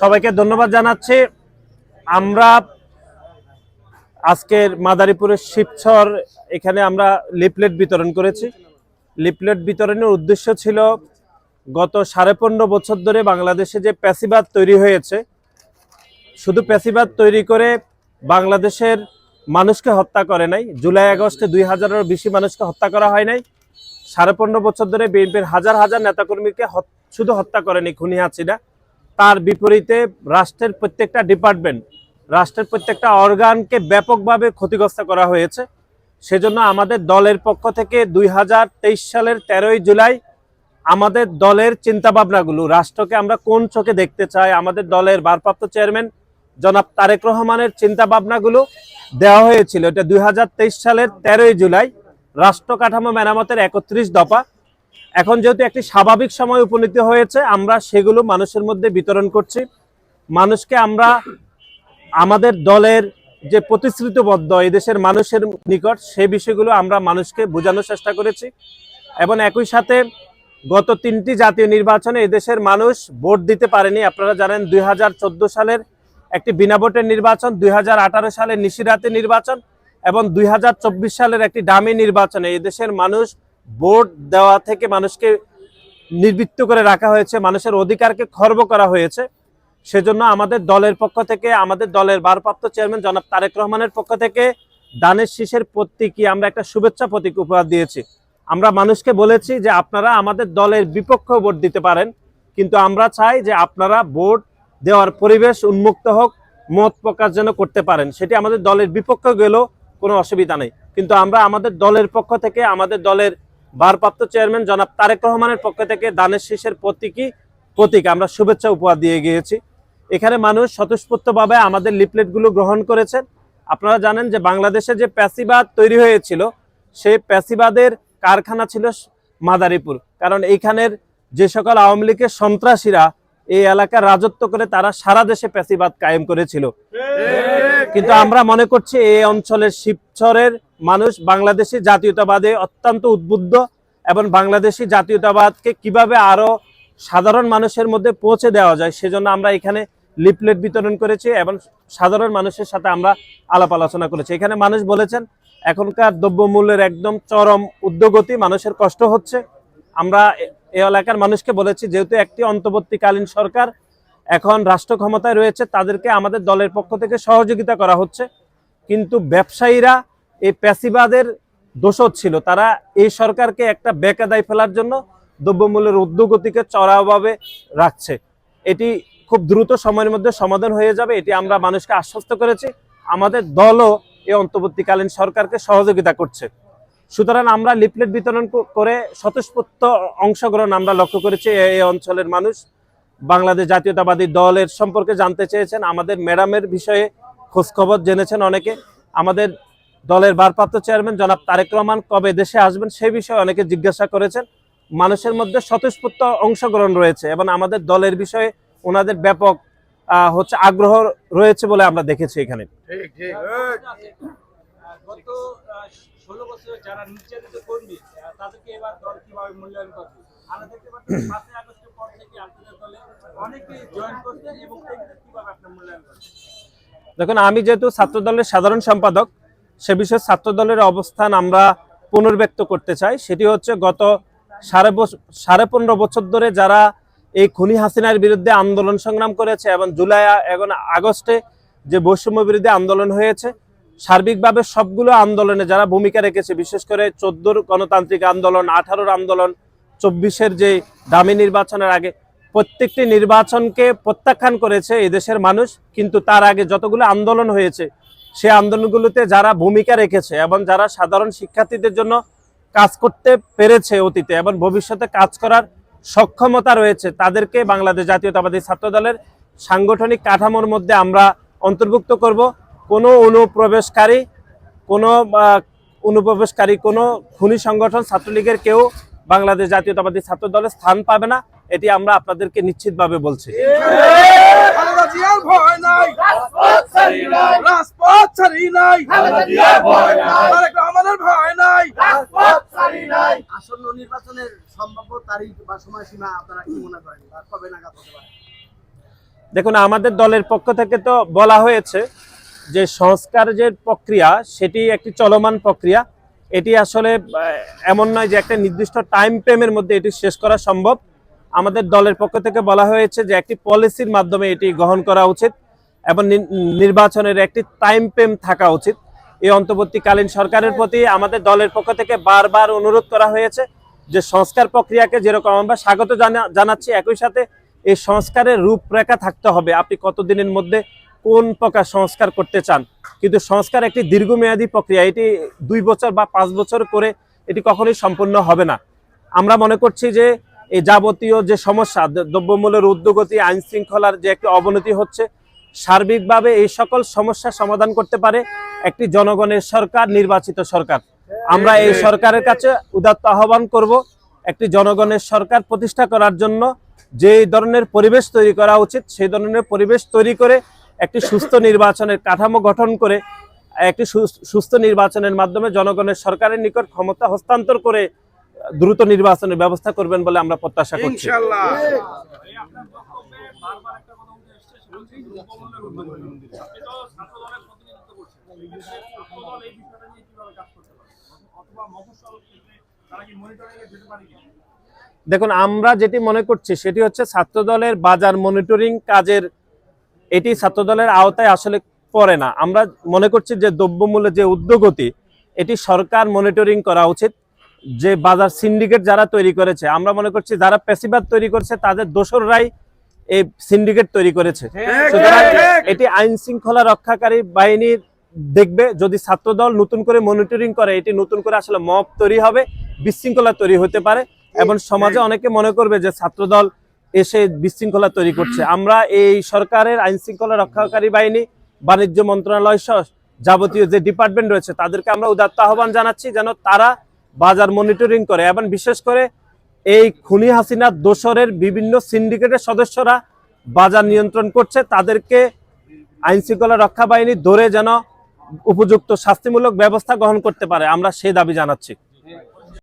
সবাইকে ধন্যবাদ জানাচ্ছি। আমরা আজকের মাদারীপুরের শিবচর এখানে আমরা লিপলেট বিতরণ করেছি। লিপলেট বিতরণের উদ্দেশ্য ছিল গত সাড়ে পনেরো বছর ধরে বাংলাদেশে যে প্যাসিবাদ তৈরি হয়েছে, শুধু প্যাসিবাদ তৈরি করে বাংলাদেশের মানুষকে হত্যা করে নাই। জুলাই আগস্টে দুই হাজারেরও বেশি মানুষকে হত্যা করা হয় নাই। সাড়ে পনেরো বছর ধরে বিএনপির হাজার হাজার নেতাকর্মীকে শুধু হত্যা করেনি খুনি হাসিনা। তার বিপরীতে রাষ্ট্রের প্রত্যেকটা ডিপার্টমেন্ট, রাষ্ট্রের প্রত্যেকটা অর্গানকে ব্যাপকভাবে ক্ষতিগ্রস্ত করা হয়েছে। সেজন্য আমাদের দলের পক্ষ থেকে দুই হাজার তেইশ সালের তেরোই জুলাই আমাদের দলের চিন্তাভাবনাগুলো, রাষ্ট্রকে আমরা কোন চোখে দেখতে চাই, আমাদের দলের ভারপ্রাপ্ত চেয়ারম্যান জনাব তারেক রহমানের চিন্তাভাবনাগুলো দেওয়া হয়েছিল। এটা দুই হাজার তেইশ সালের তেরোই জুলাই, রাষ্ট্র কাঠামো মেরামতের একত্রিশ দফা। এখন যেহেতু একটি স্বাভাবিক সময় উপনীত হয়েছে, আমরা সেগুলো মানুষের মধ্যে বিতরণ করছি। মানুষকে আমরা আমাদের দলের যে প্রতিশ্রুতিবদ্ধ এদেশের মানুষের নিকট সেই বিষয়গুলো আমরা মানুষকে বোঝানোর চেষ্টা করেছি। এবং একই সাথে গত তিনটি জাতীয় নির্বাচনে এদেশের মানুষ ভোট দিতে পারেনি। আপনারা জানেন, দুই হাজার চোদ্দ সালের একটি বিনা ভোটের নির্বাচন, দুই হাজার আঠারো সালের নিশিরাতে নির্বাচন, এবং দুই হাজার চব্বিশ সালের একটি ডামি নির্বাচনে এদেশের মানুষ ভোট দেওয়া থেকে মানুষকে নির্বৃত্ত করে রাখা হয়েছে, মানুষের অধিকারকে খর্ব করা হয়েছে। সেজন্য আমাদের দলের পক্ষ থেকে, আমাদের দলের ভারপ্রাপ্ত চেয়ারম্যান জনাব তারেক রহমানের পক্ষ থেকে দানের শীষের প্রতীকী আমরা একটা শুভেচ্ছা প্রতীক উপহার দিয়েছি। আমরা মানুষকে বলেছি যে আপনারা আমাদের দলের বিপক্ষে ভোট দিতে পারেন, কিন্তু আমরা চাই যে আপনারা ভোট দেওয়ার পরিবেশ উন্মুক্ত হোক, মত প্রকাশ যেন করতে পারেন। সেটি আমাদের দলের বিপক্ষে গেলেও কোনো অসুবিধা নেই। কিন্তু আমরা আমাদের দলের পক্ষ থেকে, আমাদের দলের ভারপ্রাপ্ত চেয়ারম্যান জনাব তারেক রহমানের পক্ষ থেকে দানের শীষের প্রতীকী প্রতীক। আমরা শুভেচ্ছা উপহার দিয়ে গিয়েছি। এখানে মানুষ স্বতঃস্ফূর্তভাবে আমাদের লিফলেটগুলো গ্রহণ করেছেন। আপনারা জানেন যে বাংলাদেশে যে প্যাসিবাদ তৈরি হয়েছিল সেই প্যাসিবাদের কারখানা ছিল মাদারীপুর। কারণ এইখানের যে সকল আওয়ামী লীগের সন্ত্রাসীরা এই এলাকার রাজত্ব করে তারা সারা দেশে প্যাসিবাদ কায়েম করেছিল। কিন্তু আমরা মনে করছি এই অঞ্চলের শিবচরের মানুষ বাংলাদেশি জাতীয়তাবাদে অত্যন্ত উদ্বুদ্ধ এবং বাংলাদেশি জাতীয়তাবাদকে কীভাবে আরও সাধারণ মানুষের মধ্যে পৌঁছে দেওয়া যায়, সেজন্য আমরা এখানে লিফলেট বিতরণ করেছি এবং সাধারণ মানুষের সাথে আমরা আলাপ আলোচনা করেছি। এখানে মানুষ বলেছেন, এখনকার দ্রব্যমূল্যের একদম চরম উদ্যোগতি মানুষের কষ্ট হচ্ছে। আমরা এ- এলাকার মানুষকে বলেছি, যেহেতু একটি অন্তর্বর্তীকালীন সরকার, এখন রাষ্ট্র ক্ষমতায় রয়েছে, তাদেরকে আমাদের দলের পক্ষ থেকে সহযোগিতা করা হচ্ছে। কিন্তু ব্যবসায়ীরা এই প্যাসিবাদের দোষর ছিল। তারা এই সরকারকে একটা বেকাদায় ফেলার জন্য দ্রব্যমূল্যের উদ্যোগতিকে চড়াভাবে রাখছে। এটি খুব দ্রুত সময়ের মধ্যে সমাধান হয়ে যাবে, এটি আমরা মানুষকে আশ্বস্ত করেছি। আমাদের দলও এই অন্তর্বর্তীকালীন সরকারকে সহযোগিতা করছে। সুতরাং আমরা লিফলেট বিতরণ করে স্বতঃস্ফূর্ত অংশগ্রহণ আমরা লক্ষ্য করেছি। এই অঞ্চলের মানুষ বাংলাদেশ জাতীয়তাবাদী দলের সম্পর্কে জানতে চেয়েছেন। আমাদের ম্যাডামের বিষয়ে খোঁজখবর জেনেছেন অনেকে। আমাদের দলের ভারপ্রাপ্ত চেয়ারম্যান জনাব তারেক রহমান কবে দেশে আসবেন সেই বিষয়ে অনেকে জিজ্ঞাসা করেছেন। মানুষের মধ্যে স্বতঃস্ফূর্ত অংশগ্রহণ রয়েছে এবং আমাদের দলের বিষয়ে ওনাদের ব্যাপক আহ, হচ্ছে আগ্রহ রয়েছে বলে আমরা দেখেছি এখানে। গত ষোলো বছর যারা নির্যাতিত কর্মী আহ, তাদেরকে এবার দল কীভাবে মূল্যায়ন করবে? আমরা দেখতে পাচ্ছি পাঁচই আগস্টের পর থেকে আপনাদের দলে অনেকেই জয়েন করছে এবং এদের কীভাবে আপনার মূল্যায়ন করছেন? দেখুন আমি যেহেতু ছাত্র দলের সাধারণ সম্পাদক সে বিষয়ে ছাত্র দলের অবস্থান আমরা পুনর্ব্যক্ত করতে চাই। সেটি হচ্ছে গত সাড়ে সাড়ে পনেরো বছর ধরে যারা এই খুনি হাসিনার বিরুদ্ধে আন্দোলন সংগ্রাম করেছে এবং জুলাই এবং আগস্টে যে বৈষম্য বিরোধী আন্দোলন হয়েছে, সার্বিকভাবে সবগুলো আন্দোলনে যারা ভূমিকা রেখেছে, বিশেষ করে চোদ্দোর গণতান্ত্রিক আন্দোলন, আঠারোর আন্দোলন, চব্বিশের যে দামি নির্বাচনের আগে প্রত্যেকটি নির্বাচনকে প্রত্যাখ্যান করেছে এদেশের মানুষ। কিন্তু তার আগে যতগুলো আন্দোলন হয়েছে সেই আন্দোলনগুলোতে যারা ভূমিকা রেখেছে এবং যারা সাধারণ শিক্ষার্থীদের জন্য কাজ করতে পেরেছে অতীতে এবং ভবিষ্যতে কাজ করার সক্ষমতা রয়েছে, তাদেরকে বাংলাদেশ জাতীয়তাবাদী ছাত্র দলের সাংগঠনিক কাঠামোর মধ্যে আমরা অন্তর্ভুক্ত করব। কোনো অনুপ্রবেশকারী কোনো অনুপ্রবেশকারী, কোনো খুনি সংগঠন, ছাত্রলীগের কেউ বাংলাদেশ জাতীয়তাবাদী ছাত্র দলে স্থান পাবে না, এটি আমরা আপনাদেরকে নিশ্চিতভাবে বলছি। ভয় নাই। রাজপথ ছাড়ি নাই। তারেক রহমানের ভয় নাই। আসন্ন নির্বাচনের সম্ভাব্য তারিখ বা সময়সীমা আপনারা কি মনে করেন? কবে নাগাদ হতে পারে? দেখুন আমাদের দলের পক্ষ থেকে তো বলা হয়েছে যে সংস্কার যে প্রক্রিয়া সেটি একটি চলমান প্রক্রিয়া। এটি আসলে এমন নয় যে একটা নির্দিষ্ট টাইম ফ্রেমের মধ্যে এটি শেষ করা সম্ভব। আমাদের দলের পক্ষ থেকে বলা হয়েছে যে একটি পলিসির মাধ্যমে এটি গ্রহণ করা উচিত এবং নির্বাচনের একটি টাইম ফ্রেম থাকা উচিত। এই অন্তর্বর্তীকালীন সরকারের প্রতি আমাদের দলের পক্ষ থেকে বারবার অনুরোধ করা হয়েছে যে সংস্কার প্রক্রিয়াকে যেরকম আমরা স্বাগত জানা- জানাচ্ছি, একই সাথে এই সংস্কারের রূপরেখা থাকতে হবে। আপনি কতদিনের মধ্যে কোন প্রকার সংস্কার করতে চান? কিন্তু সংস্কার একটি দীর্ঘমেয়াদী প্রক্রিয়া। এটি দুই বছর বা পাঁচ বছর করে এটি কখনোই সম্পূর্ণ হবে না। আমরা মনে করছি যে এই যাবতীয় যে সমস্যা দ্রব্যমূল্যের উদ্যোগতি আইন শৃঙ্খলার যে একটি অবনতি হচ্ছে, সার্বিকভাবে এই সকল সমস্যা সমাধান করতে পারে একটি জনগণের সরকার, নির্বাচিত সরকার। আমরা এই সরকারের কাছে উদাত্ত আহ্বান করব একটি জনগণের সরকার প্রতিষ্ঠা করার জন্য যে ধরনের পরিবেশ তৈরি করা উচিত, সেই ধরনের পরিবেশ তৈরি করে একটি সুস্থ নির্বাচনের কাঠামো গঠন করে, একটি সুস্থ নির্বাচনের মাধ্যমে জনগণের সরকারের নিকট ক্ষমতা হস্তান্তর করে দ্রুত নির্বাচনের ব্যবস্থা করবেন বলে আমরা প্রত্যাশা করছি। দেখুন আমরা যেটি মনে করছি সেটি হচ্ছে ছাত্র দলের বাজার মনিটরিং কাজের এটি ছাত্র দলের আওতায় আসলে পড়ে না। আমরা মনে করছি যে দ্রব্যমূল্যের যে উদ্যোগতি এটি সরকার মনিটরিং করা উচিত। যে বাজার সিন্ডিকেট যারা তৈরি করেছে আমরা মনে করছি যারা পেশিবাদ তৈরি করেছে তাদের দোসররাই এই সিন্ডিকেট তৈরি করেছে। এটি আইন শৃঙ্খলা রক্ষাকারী বাহিনীর দেখবে যদি ছাত্রদল নতুন করে মনিটরিং করে এটি নতুন করে আসলে মব তৈরি হবে বিশৃঙ্খলা তৈরি হতে পারে। এবং সমাজে অনেকে মনে করবে যে ছাত্রদল এসে বিশৃঙ্খলা তৈরি করছে। আমরা এই সরকারের আইন শৃঙ্খলা রক্ষাকারী বাহিনী বাণিজ্য মন্ত্রণালয় সহ যাবতীয় যে ডিপার্টমেন্ট রয়েছে তাদেরকে আমরা উদাত্ত আহ্বান জানাচ্ছি যেন তারা বাজার মনিটরিং করে এবং বিশেষ করে এই খুনি হাসিনার দোসরের বিভিন্ন সিন্ডিকেটের সদস্যরা বাজার নিয়ন্ত্রণ করছে, তাদেরকে আইনশৃঙ্খলা রক্ষা বাহিনী ধরে যেন উপযুক্ত শাস্তিমূলক ব্যবস্থা গ্রহণ করতে পারে। আমরা সেই দাবি জানাচ্ছি।